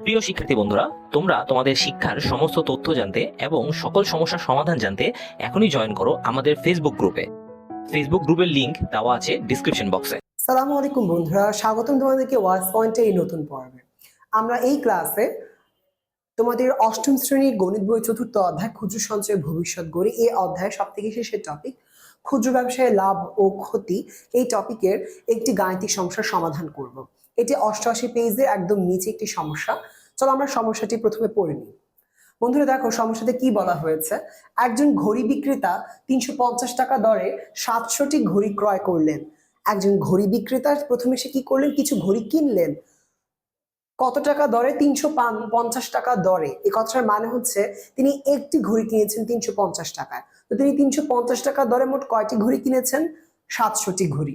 প্রিয় শিক্ষার্থী বন্ধুরা, তোমরা তোমাদের শিক্ষার সমস্ত তথ্য জানতে এবং সকল সমস্যার সমাধান জানতে এখনই জয়েন করো আমাদের ফেসবুক গ্রুপে ফেসবুক গ্রুপের লিংক দেওয়া আছে ডিসক্রিপশন বক্সে সালামু আলাইকুম বন্ধুরা, স্বাগতম তোমাদেরকে ওয়ার্স পয়েন্টে এই নতুন পর্বে। আমরা এই ক্লাসে তোমাদের অষ্টম শ্রেণির গণিত বই চতুর্থ অধ্যায়, ক্ষুদ্র সঞ্চয় ভবিষ্যৎ গড়ি এই অধ্যায় সব থেকে শেষের টপিক ক্ষুদ্র ব্যবসায় লাভ ও ক্ষতি, এই টপিকের একটি গাণিতিক সমস্যার সমাধান করব। এটি অষ্টআশি পেজের একদম নিচে একটি সমস্যা। চলো আমরা সমস্যাটি প্রথমে পড়ে নিই। বন্ধুরা দেখো, সমস্যাতে কি বলা হয়েছে? একজন ঘড়ি বিক্রেতা তিনশো পঞ্চাশ টাকা দরে সাতশোটি ঘড়ি ক্রয় করলেন। একজন ঘড়ি বিক্রেতা প্রথমে সে কি করলেন? কিছু ঘড়ি কিনলেন। কত টাকা দরে? তিনশো পঞ্চাশ টাকা দরে। এই কথাটার মানে হচ্ছে তিনি একটি ঘড়ি কিনেছেন তিনশো পঞ্চাশ টাকায়। তিনি তিনশো পঞ্চাশ টাকা দরে মোট কয়টি ঘড়ি কিনেছেন? সাতশোটি ঘড়ি।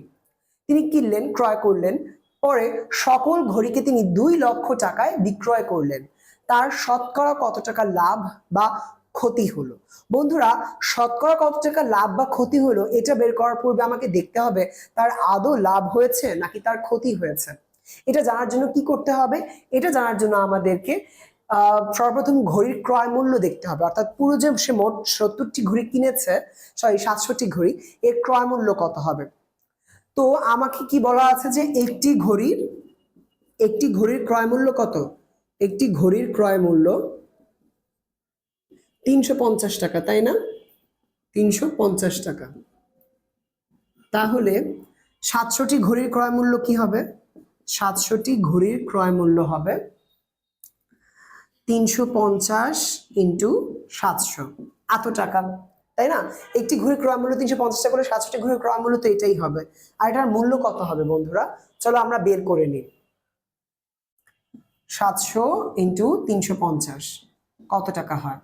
তিনি কিনলেন, ক্রয় করলেন। পরে সকল ঘড়িকে তিনি দুই লক্ষ টাকায় বিক্রয় করলেন। তার শতকরা কত টাকা লাভ বা ক্ষতি হলো? বন্ধুরা, শতকরা কত টাকা লাভ বা ক্ষতি হলো এটা বের করার পূর্বে আমাকে দেখতে হবে, তার আদৌ লাভ হয়েছে নাকি তার ক্ষতি হয়েছে। এটা জানার জন্য কি করতে হবে? এটা জানার জন্য আমাদেরকে সর্বপ্রথম ঘড়ির ক্রয় মূল্য দেখতে হবে। অর্থাৎ পুরো যে সে মোট সত্তরটি ঘড়ি কিনেছে সরি সাতষট্টি ঘড়ি, এর ক্রয় মূল্য কত হবে? তো আমাকে কি বলা আছে যে একটি ঘড়ির একটি ঘড়ির ক্রয় মূল্য কত? একটি ঘড়ির ক্রয় মূল্য তিনশো পঞ্চাশ টাকা, তাই না? তিনশো পঞ্চাশ টাকা। তাহলে সাতশোটি ঘড়ির ক্রয় মূল্য কি হবে? সাতশোটি ঘড়ির ক্রয় মূল্য হবে তিনশো পঞ্চাশ ইন্টু সাতশো। এত টাকা, তাই না? একটি ঘড়ির ক্রয় মূল্য তিনশো পঞ্চাশ টাকা করে, সাতশোটি ঘড়ির ক্রয় মূল্য তো এটাই হবে। আর এটার মূল্য কত হবে বন্ধুরা? চলো আমরা বের করে নিই। সাতশো ইন্টু তিনশো পঞ্চাশ। কত টাকা হয়?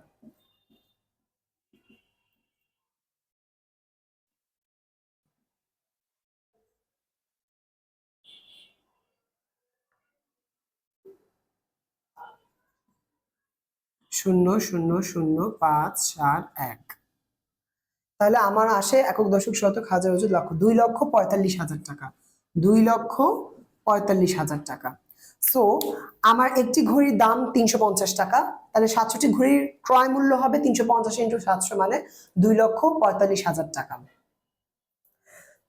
শূন্য শূন্য শূন্য, পাঁচ চার এক। তাহলে আমার আসে একক দশক শতক হাজার ওজন লক্ষ। দুই লক্ষ পঁয়তাল্লিশ হাজার টাকা। দুই লক্ষ পঁয়তাল্লিশ হাজার টাকা। সো আমার একটি ঘড়ির দাম তিনশো পঞ্চাশ টাকা। তাহলে সাতশোটি ঘড়ির ক্রয় মূল্য হবে তিনশো পঞ্চাশ ইন্টু সাতশো মানে দুই লক্ষ পঁয়তাল্লিশ হাজার টাকা।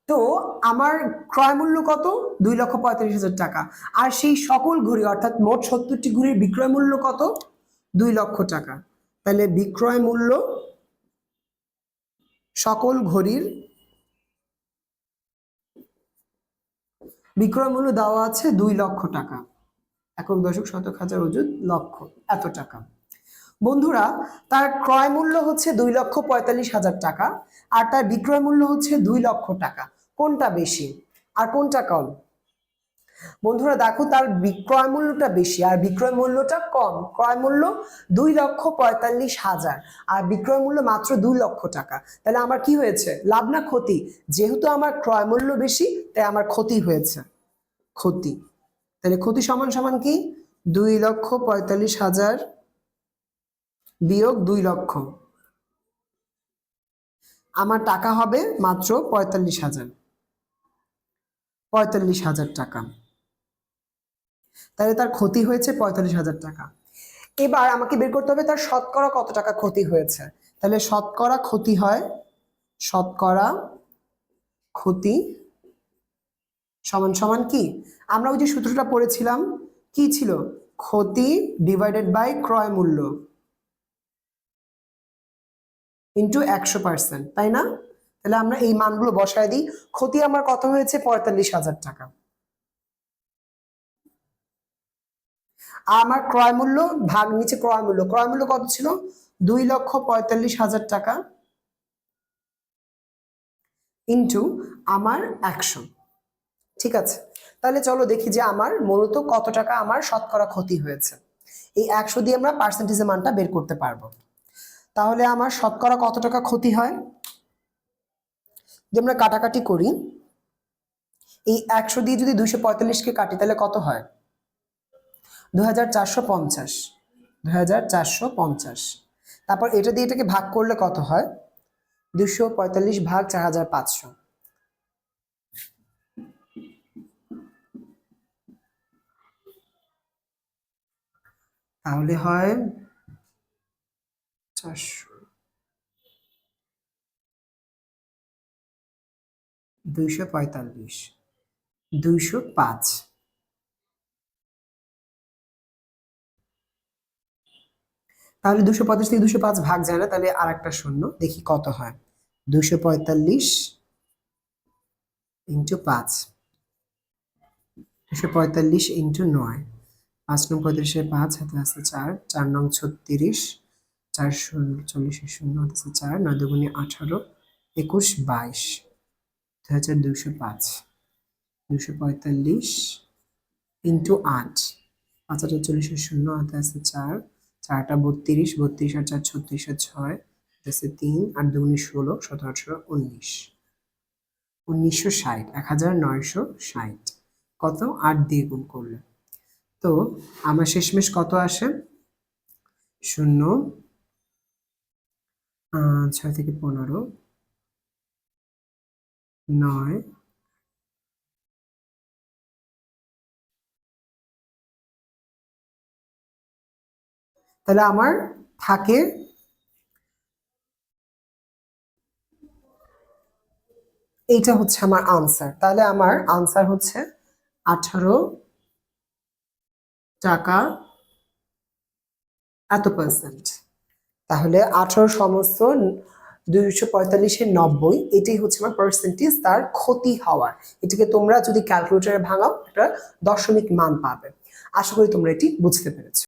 তো আমার ক্রয় মূল্য কত? দুই লক্ষ পঁয়তাল্লিশ হাজার টাকা। আর সেই সকল ঘড়ি, অর্থাৎ মোট সত্তরটি ঘড়ির বিক্রয় মূল্য কত? দুই লক্ষ টাকা। তাহলে বিক্রয় মূল্য সকল ঘড়ির বিক্রয় মূল্য দেওয়া আছে দুই লক্ষ টাকা। একক দশক শতক হাজার ওজন লক্ষ, এত টাকা। বন্ধুরা, তার ক্রয় মূল্য হচ্ছে দুই লক্ষ পঁয়তাল্লিশ হাজার টাকা, আর তার বিক্রয় মূল্য হচ্ছে দুই লক্ষ টাকা। কোনটা বেশি? আর কোনটা কম? বন্ধুরা দেখো, তার বিক্রয় মূল্যটা বেশি আর বিক্রয় মূল্যটা কম। ক্রয় মূল্য দুই লক্ষ পঁয়তাল্লিশ হাজার আর বিক্রয় মূল্য মাত্র দুই লক্ষ টাকা। তাহলে আমার কি হয়েছে? লাভ না ক্ষতি? যেহেতু আমার ক্রয় মূল্য বেশি, তাই আমার ক্ষতি হয়েছে। ক্ষতি। তাহলে ক্ষতি সমান সমান কি? দুই লক্ষ পঁয়তাল্লিশ হাজার বিয়োগ দুই লক্ষ। আমার টাকা হবে মাত্র পঁয়তাল্লিশ হাজার। পঁয়তাল্লিশ হাজার টাকা। তাহলে তার ক্ষতি হয়েছে পঁয়তাল্লিশ হাজার টাকা। এবার আমাকে বের করতে হবে তার শতকরা কত টাকা ক্ষতি হয়েছে। তাহলে শতকরা ক্ষতি হয়, শতকরা ক্ষতি সমান সমান কি? আমরা ওই যে সূত্রটা পড়েছিলাম, কি ছিল? ক্ষতি ডিভাইডেড বাই ক্রয় মূল্য ইন্টু একশো পার্সেন্ট তাই না? তাহলে আমরা এই মানগুলো বসায় দিই। ক্ষতি আমার কত হয়েছে? পঁয়তাল্লিশ হাজার টাকা আর আমার ক্রয় মূল্য, ভাগ নিচে ক্রয় মূল্য। ক্রয় মূল্য কত ছিল? দুই লক্ষ পঁয়তাল্লিশ হাজার টাকা ইন্টু আমার একশো ঠিক আছে? তাহলে চলো দেখি যে আমার মূলত কত টাকা আমার শতকরা ক্ষতি হয়েছে। এই একশো দিয়ে আমরা পার্সেন্টেজের মানটা বের করতে পারব। তাহলে আমার শতকরা কত টাকা ক্ষতি হয়? যদি আমরা কাটাকাটি করি, এই একশো দিয়ে যদি দুইশো পঁয়তাল্লিশকে কাটি, তাহলে কত হয়? দু হাজার চারশো পঞ্চাশ। দু হাজার চারশো পঞ্চাশ। তারপর এটা দিয়ে এটাকে ভাগ করলে কত হয়? দুশো পঁয়তাল্লিশ ভাগ চার হাজার পাঁচশো। তাহলে হয় চারশো দুইশো পঁয়তাল্লিশ। দুইশো পাঁচ। তাহলে দুশো পঁয়তাল্লিশ থেকে দুশো পাঁচ ভাগ যায় না, তাহলে আর একটা শূন্য, দেখি কত হয়। দুশো পঁয়তাল্লিশ ইন্টু পাঁচ। দুশো পঁয়তাল্লিশ ইন্টু নয়। পাঁচ নং পঁয়ত্রিশে পাঁচ, হাতে আছে চার। চার নং ছত্রিশ, চার শূন্য, চল্লিশে শূন্য, হাতে আছে চার, নয় দুগুণে আঠারো, একুশ বাইশ। দু হাজার দুশো পাঁচ। দুশো পঁয়তাল্লিশ ইন্টু আট, পাঁচ হাজার চল্লিশে শূন্য, হাতে আছে চার চারটা বত্রিশ বত্রিশ আর চার, ছত্রিশ আর ছয় আছে তিন, আট দুগুণে ষোলো, সতেরো, আঠারো, উনিশ। উনিশশো ষাট, এক হাজার নয়শো ষাট। কত? আট দিয়ে গুণ করলে। তো আমার শেষমেশ কত আসে? শূন্য ছয় থেকে পনেরো, নয় তাহলে আমার থাকে এইটা হচ্ছে আমার আনসার তাহলে আমার আনসার হচ্ছে আঠারো টাকা এত পার্সেন্ট তাহলে আঠারো সমস্ত দুইশো পঁয়তাল্লিশের নব্বই, এটাই হচ্ছে আমার পার্সেন্টেজ তার ক্ষতি হওয়ার। এটাকে তোমরা যদি ক্যালকুলেটারে ভাঙাও, একটা দশমিক মান পাবে। আশা করি তোমরা এটি বুঝতে পেরেছ।